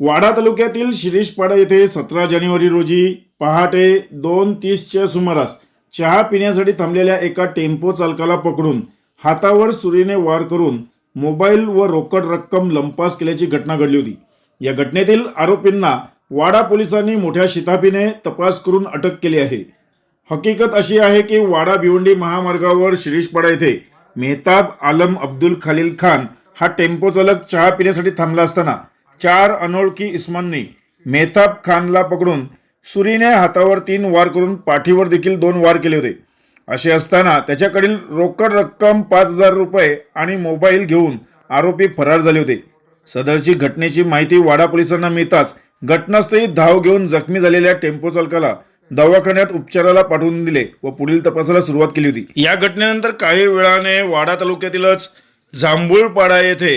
वाडा तालुक्यातील शिरीषपाडा येथे सतरा जानेवारी रोजी पहाटे दोन तीसच्या सुमारास चहा पिण्यासाठी थांबलेल्या एका टेम्पो चालकाला पकडून हातावर सुरीने वार करून मोबाईल व रोकड रक्कम लंपास केल्याची घटना घडली होती. या घटनेतील आरोपींना वाडा पोलिसांनी मोठ्या शिताफीने तपास करून अटक केली आहे. हकीकत अशी आहे की वाडा भिवंडी महामार्गावर शिरीषपाडा येथे मेहताब आलम अब्दुल खालील खान हा टेम्पो चालक चहा पिण्यासाठी थांबला असताना चार अनोळखी इस्मांनी मेहताब खानला पकडून सुरीने हातावर तीन वार करून पाठीवर देखील दोन वार केले होते. असे असताना त्याच्याकडील रोकड रक्कम पाच हजार रुपये आणि मोबाईल घेऊन आरोपी फरार झाले होते. सदरची घटनेची माहिती वाडा पोलिसांना मिळताच घटनास्थळी धाव घेऊन जखमी झालेल्या टेम्पो चालकाला दवाखान्यात उपचाराला पाठवून दिले व पुढील तपासाला सुरुवात केली होती. या घटनेनंतर काही वेळाने वाडा तालुक्यातीलच जांभूळपाडा येथे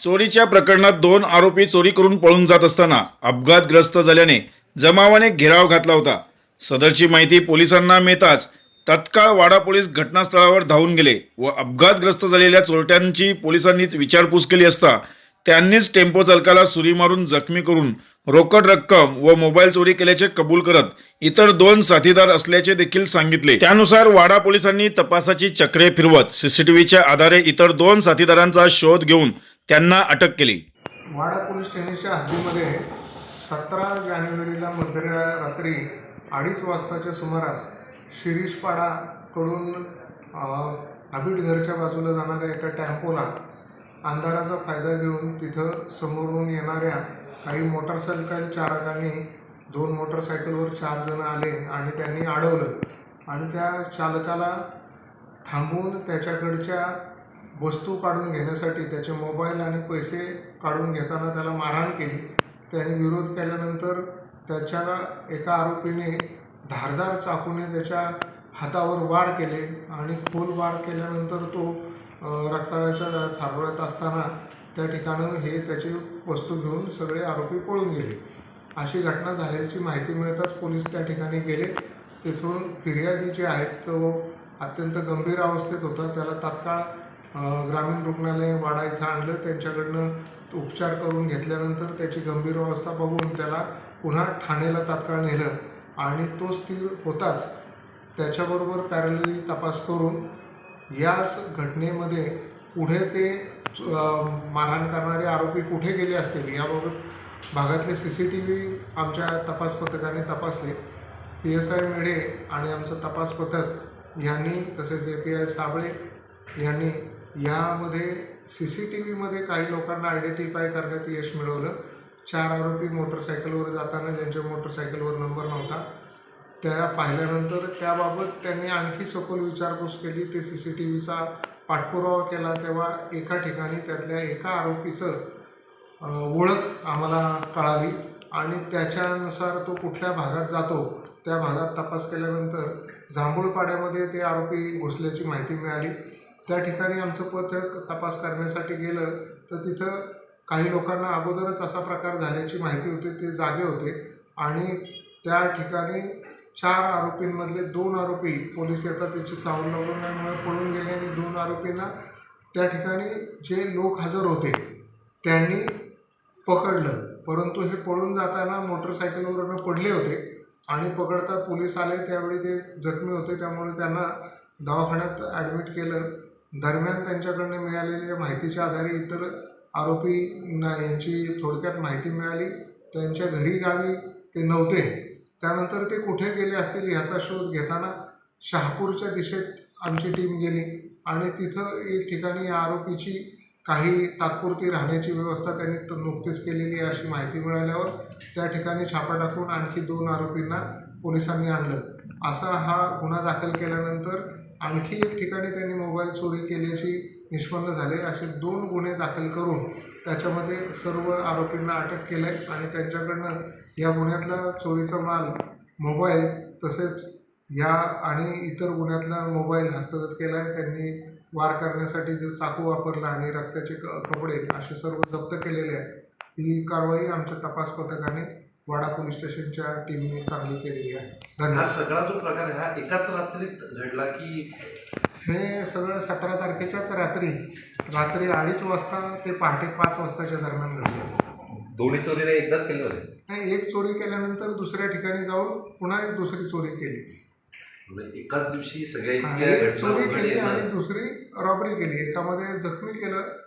चोरीच्या प्रकरणात दोन आरोपी चोरी करून पळून जात असताना अपघातग्रस्त झाल्याने जमावाने घेराव घातला होता. सदरची माहिती पोलिसांना मिळताच तत्काळ वाडा पोलीस घटनास्थळावर धावून गेले व अपघातग्रस्त झालेल्या चोरट्यांची पोलिसांनी विचारपूस केली असता त्यांनीच टेम्पो चालकाला सुरी मारून जखमी करून रोकड रक्कम व मोबाईल चोरी केल्याचे कबूल करत इतर दोन साथीदार असल्याचे देखील सांगितले. त्यानुसार वाडा पोलिसांनी तपासाची चक्रे फिरवत सीसीटीव्हीच्या आधारे इतर दोन साथीदारांचा शोध घेऊन त्यांना अटक केली. वाडा पोलीस स्टेशनच्या हद्दीमध्ये सतरा जानेवारीला मध्यरात्री अडीच वाजताच्या सुमारास शिरीषपाडाकडून अ, आबिडघरच्या बाजूला जाणाऱ्या एका टॅम्पोला अंधाराचा फायदा घेऊन तिथं समोरून येणाऱ्या काही मोटरसायकल चालकांनी दोन मोटरसायकलवर चार जण आले आणि त्यांनी अडवलं आणि त्या चालकाला थांबवून त्याच्याकडच्या वस्तू काढून घेण्यासाठी त्याचे मोबाईल आणि पैसे काढून घेताना त्याला मारहाण केली. त्याने विरोध केल्यानंतर त्याच्या एका आरोपीने धारदार चाकूने त्याच्या हातावर वार केले आणि खोल वार केल्यानंतर तो रक्ताळ्याच्या थारोळ्यात असताना त्या ठिकाणं हे त्याची वस्तू घेऊन सगळे आरोपी पळून गेले. अशी घटना झाल्याची माहिती मिळताच पोलीस त्या ठिकाणी गेले. तिथून फिर्यादी जे आहेत तो अत्यंत गंभीर अवस्थेत होता. त्याला तात्काळ ग्रामीण रुग्णालय वाडा इथं आणलं. त्यांच्याकडनं उपचार करून घेतल्यानंतर त्याची गंभीर अवस्था बघून त्याला पुन्हा ठाणेला तात्काळ नेलं. आणि तो स्थिर होताच. त्याच्याबरोबर पॅरलली तपास करून याच घटनेमध्ये पुढे ते मारहाण करणारे आरोपी कुठे गेले असतील याबाबत भागातले सी सी टी व्ही आमच्या तपास पथकाने तपासले. पी एस आय मेढे आणि आमचं तपास पथक यांनी तसेच ए पी आय साबळे यांनी यामध्ये सी सी टी व्हीमध्ये काही लोकांना आयडेंटिफाय करण्यात यश मिळवलं. चार आरोपी मोटरसायकलवर जाताना ज्यांच्या मोटरसायकलवर नंबर नव्हता त्या पाहिल्यानंतर त्याबाबत त्यांनी आणखी सखोल विचारपूस केली. ते सी सी टी व्हीचा पाठपुरावा केला. तेव्हा एका ठिकाणी त्यातल्या एका आरोपीचं ओळख आम्हाला कळाली आणि त्याच्यानुसार तो कुठल्या भागात जातो त्या भागात तपास केल्यानंतर जांभूळपाड्यामध्ये ते आरोपी घुसल्याची माहिती मिळाली. त्या ठिकाणी आमचं पथक तपास करण्यासाठी गेलं तर तिथं काही लोकांना अगोदरच असा प्रकार झाल्याची माहिती होती ते जागे होते. आणि त्या ठिकाणी चार आरोपींमधले दोन आरोपी पोलीस येतात त्याची चावल लावल्यामुळे पळून गेले आणि दोन आरोपींना त्या ठिकाणी जे लोक हजर होते त्यांनी पकडलं. परंतु हे पळून जाताना मोटरसायकलवरनं पडले होते आणि पकडतात पोलीस आले त्यावेळी ते जखमी होते त्यामुळे त्यांना दवाखान्यात ॲडमिट केलं. दरम्यान त्यांच्याकडनं मिळालेल्या माहितीच्या आधारे इतर आरोपींना यांची थोडक्यात माहिती मिळाली. त्यांच्या घरी गावी ते नव्हते. त्यानंतर ते कुठे गेले असतील ह्याचा शोध घेताना शहापूरच्या दिशेत आमची टीम गेली आणि तिथं एक ठिकाणी या आरोपीची काही तात्पुरती राहण्याची व्यवस्था त्यांनी नुकतीच केलेली आहे अशी माहिती मिळाल्यावर त्या ठिकाणी छापा टाकून आणखी दोन आरोपींना पोलिसांनी आणलं. असा हा गुन्हा दाखल केल्यानंतर आणखी एक ठिकाणी त्यांनी मोबाईल चोरी केल्याची निष्पन्न झाले. असे दोन गुन्हे दाखल करून त्याच्यामध्ये सर्व आरोपींना अटक केलं आहे आणि त्यांच्याकडनं या गुन्ह्यातला चोरीचा माल मोबाईल तसेच या आणि इतर गुन्ह्यातला मोबाईल हस्तगत केला आहे त्यांनी वार करण्यासाठी जो चाकू वापरला आणि रक्ताचे क कपडे असे सर्व जप्त केलेले आहे ही कारवाई आमच्या तपास पथकाने वाडा पोलीस स्टेशनच्या टीमने चांगली केलेली आहे. हा धन्यवाद. सगळा जो प्रकार आहे हा एकाच रात्रीत घडला की? हे सगळं सतरा तारखेच्याच रात्री रात्री अडीच वाजता ते पहाटे पाच वाजताच्या दरम्यान घडलं. दोन्ही चोरीला एकदाच केले होते? आणि एक चोरी केल्यानंतर दुसऱ्या ठिकाणी जाऊन पुन्हा एक दुसरी चोरी केली. म्हणजे एकाच दिवशी सगळ्या आणि इतक्या एक घटना चोरी केली घडल्या आणि ना. दुसरी रॉबरी केली. एकामध्ये जखमी केलं.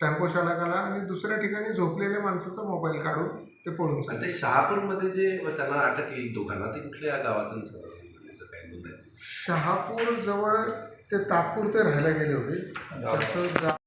टेम्पो चालकाला आणि दुसऱ्या ठिकाणी झोपलेल्या माणसाचा मोबाईल काढून ते पळून आणि ते शहापूरमध्ये जे त्यांना अटक केली दोघांना ते कुठल्या गावातून आहे? शहापूर जवळ ते तात्पुरते राहायला गेले होते. त्याचं गाव